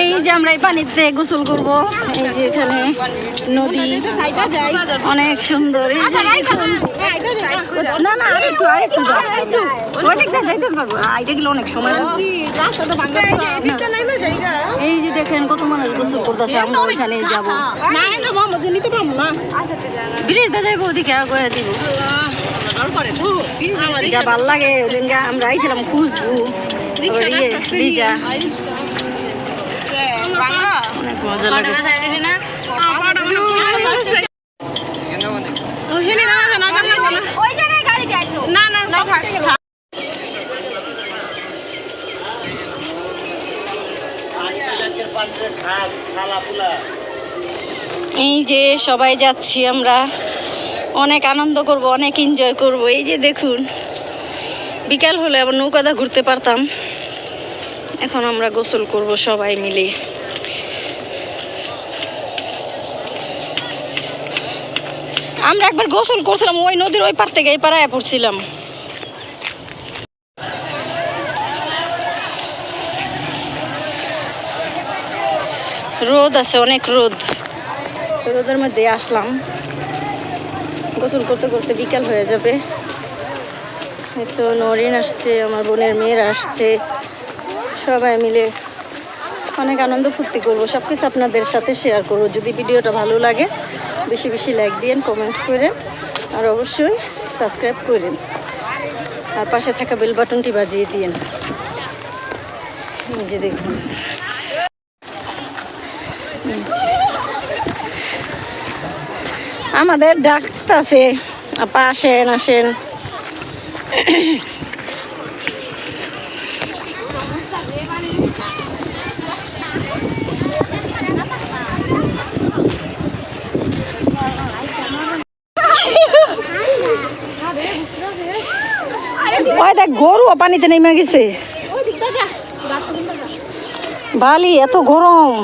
এই যে আমরা এই পানিতে গোসল করব। এই যে এখানে নদী। অনেক সুন্দর। এই যে না না আর একটু একটু যাইতে পারব। গেলে অনেক সময়। এই যে দেখেন কত মানুষ গোসল করতেছে। আমরা ওইখানে যাব। ব্রিজটা যাইবো ওদিকে করে দিব। যা ভালো লাগে আমরা আইছিলাম খুঁজবো। ব্রিজা অনেক মজা লাগে। না এই যে সবাই যাচ্ছি আমরা। অনেক আনন্দ করব অনেক এনজয় করব। এই যে দেখুন বিকাল হলে আবার নৌকাদা ঘুরতে পারতাম। এখন আমরা গোসল করব সবাই মিলে। আমরা একবার গোসল করছিলাম, ওই নদীর ওই পার থেকে, এই পাড়ায় পড়ছিলাম। রোদ আছে, অনেক রোদ। রোদের মধ্যে আসলাম। গোসল করতে করতে বিকাল হয়ে যাবে। তো নরিন আসছে, আমার বোনের মেয়েরা আসছে। সবাই মিলে অনেক আনন্দ ফুর্তি করব। সব কিছু আপনাদের সাথে শেয়ার করব। যদি ভিডিওটা ভালো লাগে বেশি বেশি লাইক দিয়েন কমেন্ট করেন, আর অবশ্যই সাবস্ক্রাইব করেন। আর পাশে থাকা বেল বাটনটি বাজিয়ে এই যে দেখুন। আমাদের ডাক্তার আছে আপা আসেন আসেন। ওই দেখ, গরু পানিতে নেমে গেছে। বালি, এত গরম।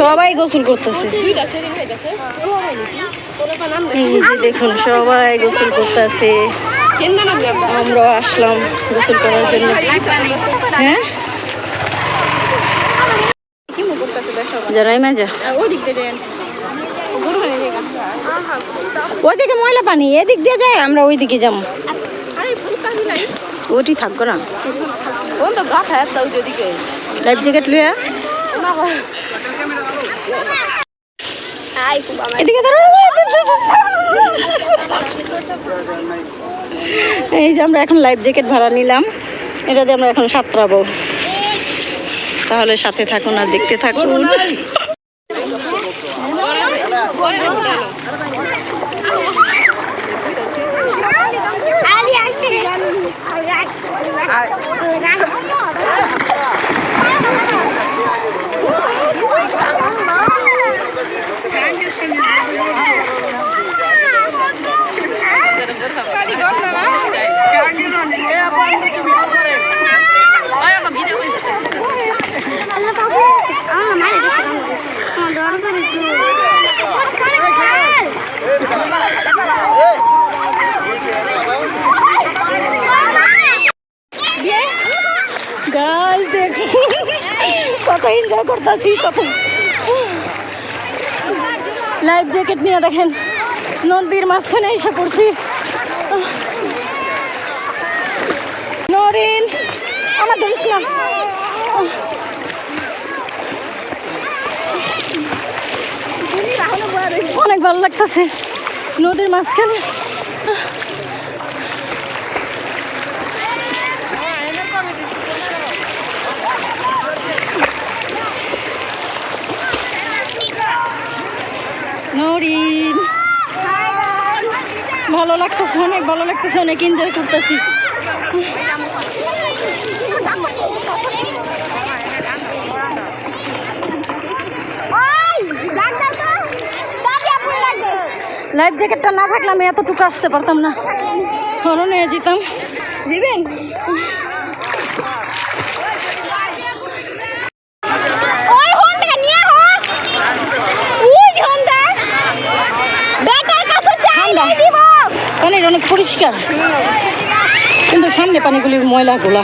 সবাই গোসল করতেছে। দেখুন, সবাই গোসল করতেছে। আমরা আসলাম গোসল করার জন্য। হ্যাঁ? মাজা ওইদিকে ময়লা পানি এদিক দিয়ে যায় আমরা ওইদিকে যাব। ওটি থাকব না। লাইফ জ্যাকেট এদিকে এই যে আমরা এখন লাইফ জ্যাকেট ভাড়া নিলাম। এটা দিয়ে আমরা এখন সাঁতরাবো। তাহলে সাথে থাকুন আর দেখতে থাকুন। এনজয় করতেছি কত লাইফ জ্যাকেট নিয়ে দেখেন, নদীর মাঝখানে এসে পড়ছি। নরিন আমার ধরিস না। অনেক ভালো লাগতেছে। নদীর মাঝখানে নরিন ভালো লাগতেছে অনেক ভালো লাগতেছে অনেক এনজয় করতেছি। লাইফ জ্যাকেটটা না থাকলে আমি এতটুকু আসতে পারতাম না। ধরো নিয়ে যেতাম ওই হোন্ডা নিয়ে হো ওই হোন্ডা বেটার কাছে চাই দিব কানে অনেক পরিষ্কার। কিন্তু সামনে পানিগুলি ময়লাগুলা।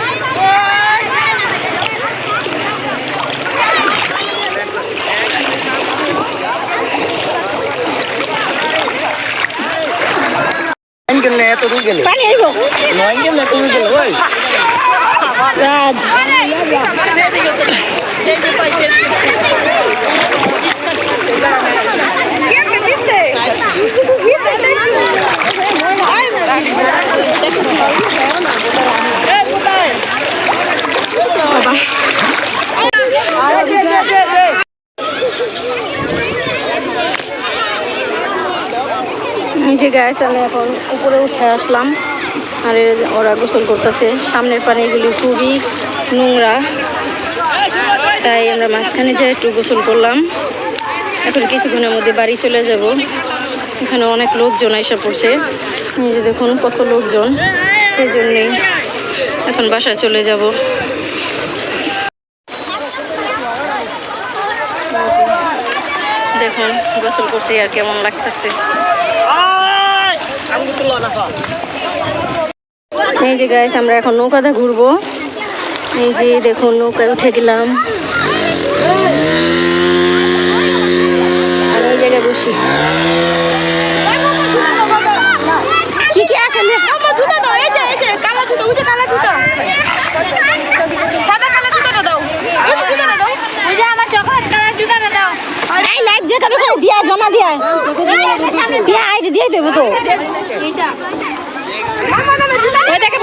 কেমনে এত দূর গেলে পানি আইব নয় কেমনে এত দূর গেলে ওই রাজ এই যে গ্যাস আমি এখন উপরে উঠে আসলাম। আর ওরা গোসল করতেছে। সামনের পানিগুলি খুবই নোংরা। তাই আমরা মাঝখানে যে একটু গোসল করলাম। এখন কিছুক্ষণের মধ্যে বাড়ি চলে যাব। এখানে অনেক লোকজন এসে পড়ছে। যে দেখুন কত লোকজন সেই জন্যেই এখন বাসায় চলে যাব। দেখুন, গোসল করছি আর কেমন লাগতেছে। এই যে গাইস আমরা এখন নৌকাতে ঘুরবো। এই যে দেখুন, নৌকায় উঠে গেলাম। আর এই জায়গায় বসি কি কি আছে আমার জুতা দাও এই যে এই যে কালা জুতা ওই যে কালা জুতা সাদা কালা জুতাটা দাও ওই যে জুতাটা দাও ওই যে আমার চকলেট কালার জুতাটা দাও এই লাইফ জ্যাকেট ওখানে দিয়া। দেবো তো। ওই দেখে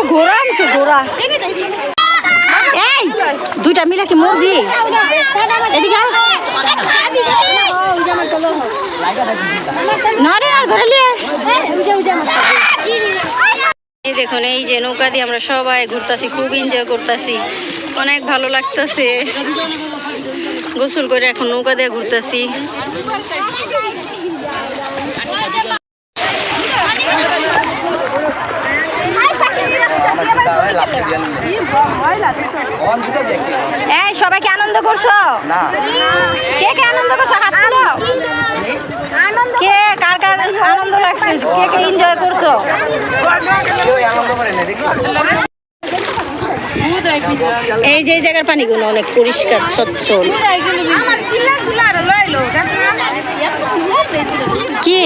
এই, দুইটা মিলে কি মরবি না আর ধরে লিয়ে দেখুন, এই যে নৌকা দিয়ে আমরা সবাই ঘুরতাছি, খুব এনজয় করতেছি। অনেক ভালো লাগতেছে। গোসল করে এখন নৌকা দিয়ে ঘুরতেছি। এই সবাইকে আনন্দ করছ কে কে আনন্দ করছ হাত তুলো কে কার কার আনন্দ লাগছে কে কে এনজয় করছ এই যে এই জায়গার পানিগুলো অনেক পরিষ্কার স্বচ্ছল কি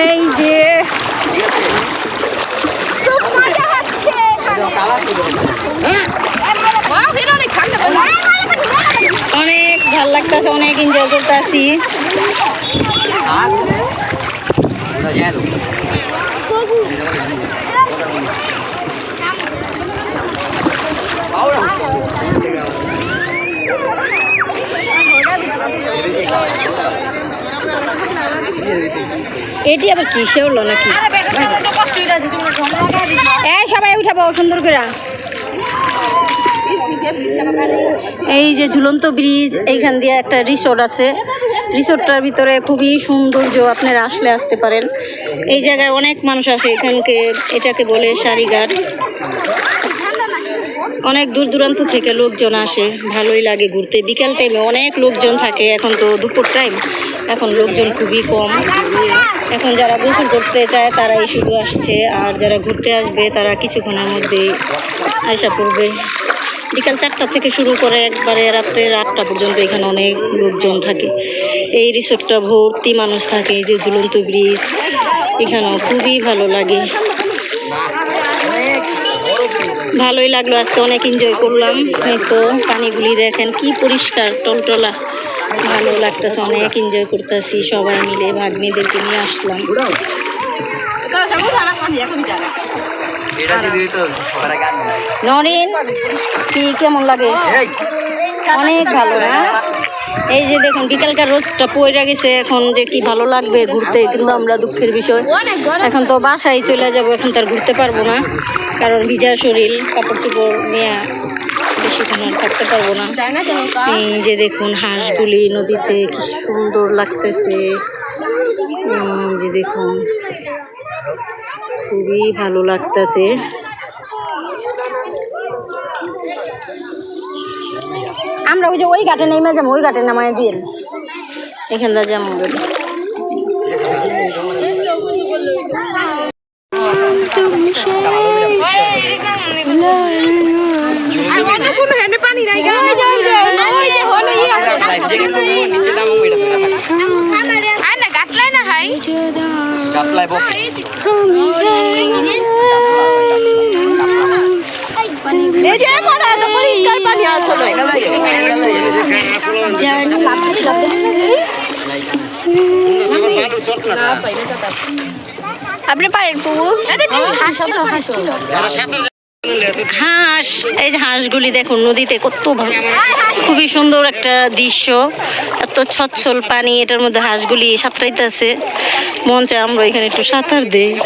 এই যে অনেক ভালো লাগতেছে অনেক এনজয় করতেছি আর এটি আবার কি সে হলো নাকি সবাই উঠাবো সুন্দর করে। এই যে ঝুলন্ত ব্রিজ, এইখান দিয়ে একটা রিসোর্ট আছে। রিসোর্টটার ভিতরে খুবই সৌন্দর্য, আপনারা আসলে আসতে পারেন। এই জায়গায় অনেক মানুষ আসে, এখানকে এটাকে বলে সারিঘাট অনেক দূর দূরান্ত থেকে লোকজন আসে, ভালোই লাগে ঘুরতে। বিকাল টাইমে অনেক লোকজন থাকে, এখন তো দুপুর টাইম এখন লোকজন খুবই কম। এখন যারা গোসল করতে চায় তারাই শুধু আসছে। আর যারা ঘুরতে আসবে, তারা কিছুক্ষণের মধ্যেই আয়সা পড়বে। বিকাল চারটা থেকে শুরু করে একবারে রাত্রে আটটা পর্যন্ত এখানে অনেক লোকজন থাকে। এই রিসোর্টটা ভর্তি মানুষ থাকে, এই যে ঝুলন্ত ব্রিজ, এখানেও খুবই ভালো লাগে। ভালোই লাগল, আজকে অনেক এনজয় করলাম। তো পানিগুলি দেখেন কি পরিষ্কার, টলটলা। ভালো লাগতেছে, অনেক এনজয় করতেছি, সবাই মিলে ভাগ্নিদেরকে নিয়ে আসলাম। নরিন কি কেমন লাগে? অনেক ভালো না এই যে দেখুন বিকালকার রোদটা পড়ে গেছে এখন যে কি ভালো লাগবে ঘুরতে কিন্তু আমরা দুঃখের বিষয়। এখন তো বাসায় চলে যাব এখন তার ঘুরতে পারব না কারণ ভিজা শরীর কাপড় চোপড় নিয়ে বেশিক্ষণ আর থাকতে পারব না। এই যে দেখুন হাঁসগুলি নদীতে কি সুন্দর লাগতেছে। উম, যে দেখুন খুবই ভালো লাগতেছে। আমরা ওই যে ওই ঘাটে নেমে যাব ওই ঘাটে নামায় দিয়ে এখানটা যেমন যাব বলে নিচে নামো এটা কাপলাই বক। পরিষ্কার পানি আছে আপনি পারেন পুবু। হাঁস, এই যে হাঁসগুলি দেখুন, নদীতে কত খুবই সুন্দর একটা দৃশ্য। এত ছচ্ছল পানি, এটার মধ্যে হাঁসগুলি সাঁতরাইতেছে। মন চায় আমরা এখানে একটু সাঁতার দিই।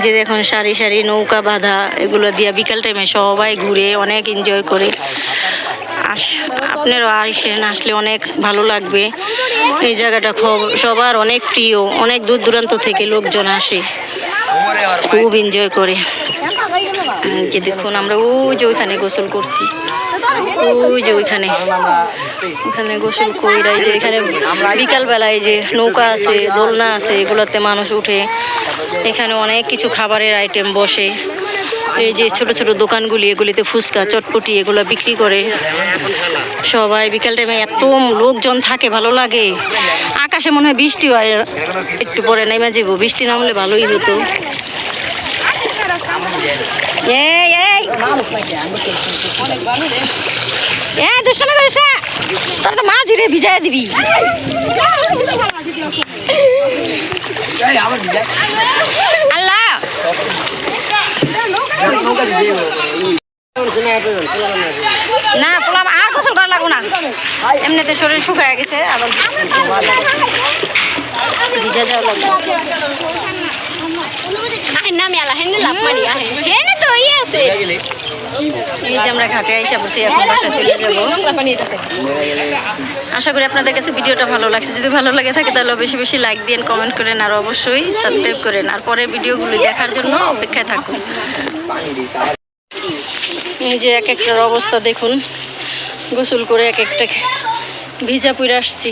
যে দেখুন, সারি সারি নৌকা বাঁধা, এগুলো দিয়া বিকাল টাইমে সবাই ঘুরে অনেক এনজয় করে। আস, আপনারাও আসেন, আসলে অনেক ভালো লাগবে। এই জায়গাটা খুব- সবার অনেক প্রিয়, অনেক দূর দূরান্ত থেকে লোকজন আসে। খুব এনজয় করে। যে দেখুন আমরা ওই যে ওইখানে গোসল করছি। ওই যে ওইখানে। ওখানে গোসল কইরা যে এখানে বিকালবেলায় যে নৌকা আছে, দোলনা আছে, এগুলোতে মানুষ উঠে। এখানে অনেক কিছু খাবারের আইটেম বসে। এই যে ছোট ছোট দোকানগুলি এগুলিতে ফুচকা চটপটি এগুলো বিক্রি করে সবাই বিকাল টাইমে এত লোকজন থাকে ভালো লাগে। আকাশে মনে হয় বৃষ্টি হয় একটু পরে নেমে যাব বৃষ্টি নামলে ভালোই হতো। এই এই। এ দুষ্টামি করিস না। তোর তো মাঝি রে ভিজাই দিবি। আল্লাহ। না পোলাম আর গোসল করা লাগবো না এমনিতে শরীর শুকায় গেছে আবার ভিজা যাওয়া লাগবে আহে নামে আলা হেনে লাভ মারি আহে হেনে তো ইয়ে আছে এই যে আমরা ঘাটে আইসা বসে এখন বাসা চলে যাব আশা করি আপনাদের কাছে ভিডিওটা ভালো লাগছে। যদি ভালো লাগে থাকে, তাহলে বেশি বেশি লাইক দিন কমেন্ট করেন আর অবশ্যই সাবস্ক্রাইব করেন। আর পরের ভিডিওগুলো দেখার জন্য অপেক্ষায় থাকুন। এই যে এক একটার অবস্থা দেখুন। গোসল করে এক একটা ভিজা পুরে আসছি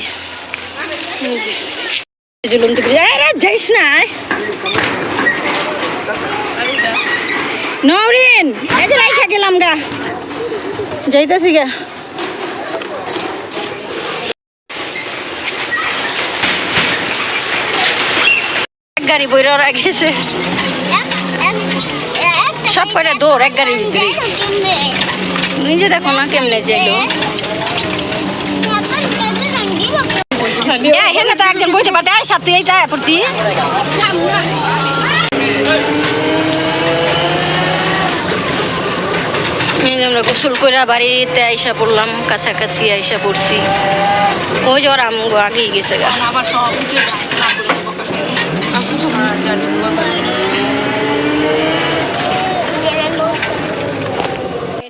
যাইস না, আয়। নওরিন এই যে রাইখা গেলাম গা। যাইতাছি গা। গাড়ি বইরা গেছে সব কয়টা দৌড়, এক গাড়ি নিজে দেখো না কেমনে তো একজন বইতে আয় সাথে এইটা প্রতি যে গোসল করে বাড়িতে আইসা পড়লাম, কাছাকাছি আইসা পড়ছি। ওই যে ওর আগেই গেছে গা।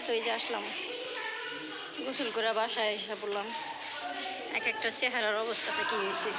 তো এই আসলাম। গোসল করে বাসায় এসে বললাম এক একটা চেহারার অবস্থাটা কি হয়েছে?